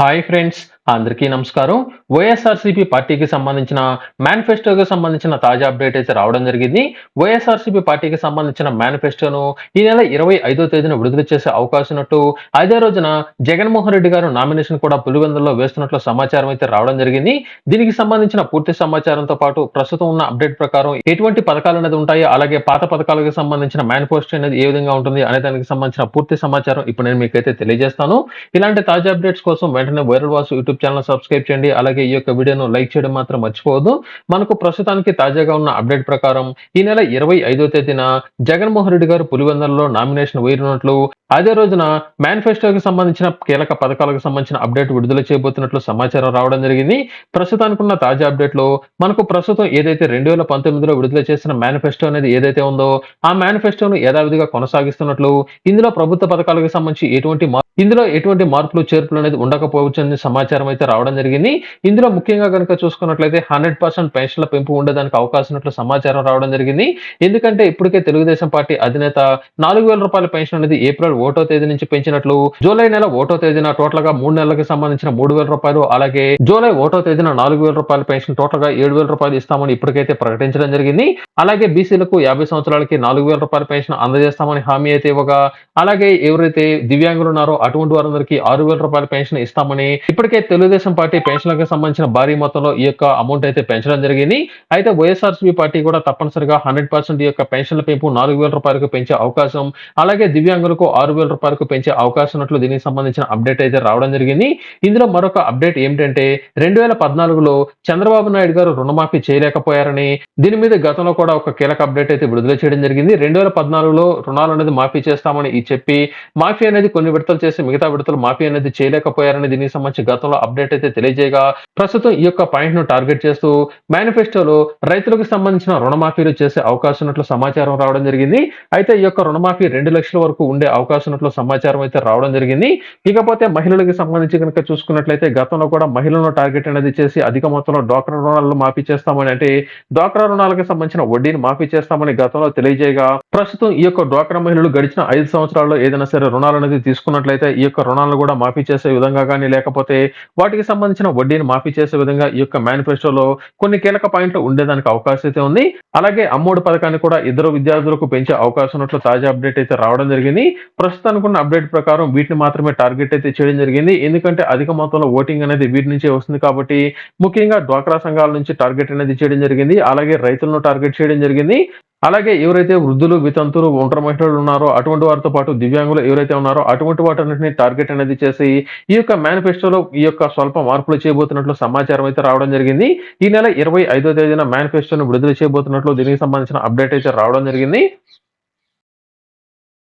Hi friends, అందరికీ నమస్కారం. వైఎస్ఆర్సీపీ పార్టీకి సంబంధించిన మేనిఫెస్టోకి సంబంధించిన తాజా అప్డేట్ అయితే రావడం జరిగింది. వైఎస్ఆర్సీపీ పార్టీకి సంబంధించిన మేనిఫెస్టోను ఈ నెల ఇరవై ఐదో తేదీన విడుదల చేసే అవకాశం ఉన్నట్టు అదే రోజున జగన్మోహన్ రెడ్డి గారు నామినేషన్ కూడా పులివెందుల్లో వేస్తున్నట్లు సమాచారం అయితే రావడం జరిగింది. దీనికి సంబంధించిన పూర్తి సమాచారంతో పాటు ప్రస్తుతం ఉన్న అప్డేట్ ప్రకారం ఎటువంటి పథకాలు అనేది ఉంటాయి అలాగే పాత పథకాలకు సంబంధించిన మేనిఫెస్టో అనేది ఏ విధంగా ఉంటుంది అనే దానికి సంబంధించిన పూర్తి సమాచారం ఇప్పుడు నేను మీకైతే తెలియజేస్తాను. ఇలాంటి తాజా అప్డేట్స్ కోసం వెంటనే viral Vasu YouTube channel subscribe చేయండి. అలాగే ఈ యొక్క వీడియోను లైక్ చేయడం మాత్రం మర్చిపోవద్దు. మనకు ప్రస్తుతానికి తాజాగా ఉన్న అప్డేట్ ప్రకారం ఈ నెల ఇరవై ఐదో తేదీన జగన్మోహన్ రెడ్డి గారు పులివెందల్లో నామినేషన్ వేయనున్నట్లు అదే రోజున మేనిఫెస్టోకి సంబంధించిన కీలక పథకాలకు సంబంధించిన అప్డేట్ విడుదల చేయబోతున్నట్లు సమాచారం రావడం జరిగింది. ప్రస్తుతానికి ఉన్న తాజా అప్డేట్లో మనకు ప్రస్తుతం ఏదైతే రెండు వేల పంతొమ్మిదిలో విడుదల చేసిన మేనిఫెస్టో అనేది ఏదైతే ఉందో ఆ మేనిఫెస్టోను యథావిధిగా కొనసాగిస్తున్నట్లు ఇందులో ప్రభుత్వ పథకాలకు సంబంధించి ఎటువంటి ఇందులో ఎటువంటి మార్పులు చేర్పులు అనేది ఉండకపోవచ్చు సమాచారం సమాచారం అయితే రావడం జరిగింది. ఇందులో ముఖ్యంగా కనుక చూసుకున్నట్లయితే హండ్రెడ్ పర్సెంట్ పెన్షన్ల పెంపు ఉండేదానికి అవకాశం ఉన్నట్లు సమాచారం రావడం జరిగింది. ఎందుకంటే ఇప్పటికే తెలుగుదేశం పార్టీ అధినేత నాలుగు వేల రూపాయల పెన్షన్ అనేది ఏప్రిల్ ఒకటో తేదీ నుంచి పెంచినట్లు జూలై నెల ఒకటో తేదీన టోటల్గా మూడు నెలలకు సంబంధించిన మూడు వేల రూపాయలు అలాగే జూలై ఒకటో తేదీన నాలుగు వేల రూపాయల పెన్షన్ టోటల్గా ఏడు వేల రూపాయలు ఇస్తామని ఇప్పటికైతే ప్రకటించడం జరిగింది. అలాగే బీసీలకు యాభై సంవత్సరాలకి నాలుగు వేల రూపాయల పెన్షన్ అందజేస్తామని హామీ అయితే ఇవ్వగా అలాగే ఎవరైతే దివ్యాంగులు ఉన్నారో అటువంటి వారందరికీ ఆరు వేల రూపాయల పెన్షన్ ఇస్తామని ఇప్పటికే తెలుగుదేశం పార్టీ పెన్షన్లకు సంబంధించిన భారీ మొత్తంలో ఈ యొక్క అమౌంట్ అయితే పెంచడం జరిగింది. అయితే వైఎస్ఆర్సీపీ పార్టీ కూడా తప్పనిసరిగా హండ్రెడ్ పర్సెంట్ ఈ యొక్క పెన్షన్ల పెంపు నాలుగు వేల రూపాయలకు పెంచే అవకాశం అలాగే దివ్యాంగులకు ఆరు వేల రూపాయలకు పెంచే అవకాశం ఉన్నట్లు దీనికి సంబంధించిన అప్డేట్ అయితే రావడం జరిగింది. ఇందులో మరొక అప్డేట్ ఏమిటంటే రెండు వేల పద్నాలుగులో చంద్రబాబు నాయుడు గారు రుణమాఫీ చేయలేకపోయారని దీని మీద గతంలో కూడా ఒక కీలక అప్డేట్ అయితే విడుదల చేయడం జరిగింది. రెండు వేల పద్నాలుగులో రుణాలు అనేది మాఫీ చేస్తామని చెప్పి మాఫీ అనేది కొన్ని విడతలు చేసి మిగతా విడతలు మాఫీ అనేది చేయలేకపోయారని దీనికి సంబంధించి గతంలో అప్డేట్ అయితే తెలియజేయగా ప్రస్తుతం ఈ యొక్క పాయింట్ను టార్గెట్ చేస్తూ మేనిఫెస్టోలో రైతులకు సంబంధించిన రుణమాఫీలు చేసే అవకాశం ఉన్నట్లు సమాచారం రావడం జరిగింది. అయితే ఈ యొక్క రుణమాఫీ రెండు లక్షల వరకు ఉండే అవకాశం ఉన్నట్లు సమాచారం అయితే రావడం జరిగింది. ఇకపోతే మహిళలకు సంబంధించి కనుక చూసుకున్నట్లయితే గతంలో కూడా మహిళలను టార్గెట్ అనేది చేసి అధిక మొత్తంలో డ్వాక్రా రుణాలను మాఫీ చేస్తామని అంటే డ్వాక్రా రుణాలకు సంబంధించిన వడ్డీని మాఫీ చేస్తామని గతంలో తెలియజేయగా ప్రస్తుతం ఈ యొక్క డ్వాక్రా మహిళలు గడిచిన ఐదు సంవత్సరాల్లో ఏదైనా సరే రుణాలు అనేది తీసుకున్నట్లయితే ఈ యొక్క రుణాలను కూడా మాఫీ చేసే విధంగా కానీ లేకపోతే వాటికి సంబంధించిన వడ్డీని మాఫీ చేసే విధంగా ఈ యొక్క మేనిఫెస్టోలో కొన్ని కీలక పాయింట్లు ఉండేదానికి అవకాశం అయితే ఉంది. అలాగే అమ్మోడు పథకాన్ని కూడా ఇద్దరు విద్యార్థులకు పెంచే అవకాశం ఉన్నట్లు తాజా అప్డేట్ అయితే రావడం జరిగింది. ప్రస్తుతానికి ఉన్న అప్డేట్ ప్రకారం వీటిని మాత్రమే టార్గెట్ అయితే చేయడం జరిగింది. ఎందుకంటే అధిక మొత్తంలో ఓటింగ్ అనేది వీటి నుంచే వస్తుంది కాబట్టి ముఖ్యంగా డ్వాక్రా సంఘాల నుంచి టార్గెట్ అనేది చేయడం జరిగింది. అలాగే రైతులను టార్గెట్ చేయడం జరిగింది. అలాగే ఎవరైతే వృద్ధులు వితంతులు ఒంటరి మహిళలు ఉన్నారో అటువంటి వారితో పాటు దివ్యాంగులు ఎవరైతే ఉన్నారో అటువంటి వాటన్నింటినీ టార్గెట్ అనేది చేసి ఈ యొక్క మేనిఫెస్టోలో ఈ యొక్క స్వల్ప మార్పులు చేయబోతున్నట్లు సమాచారం అయితే రావడం జరిగింది. ఈ నెల ఇరవై ఐదో తేదీన మేనిఫెస్టోను విడుదల చేయబోతున్నట్లు దీనికి సంబంధించిన అప్డేట్ అయితే రావడం జరిగింది.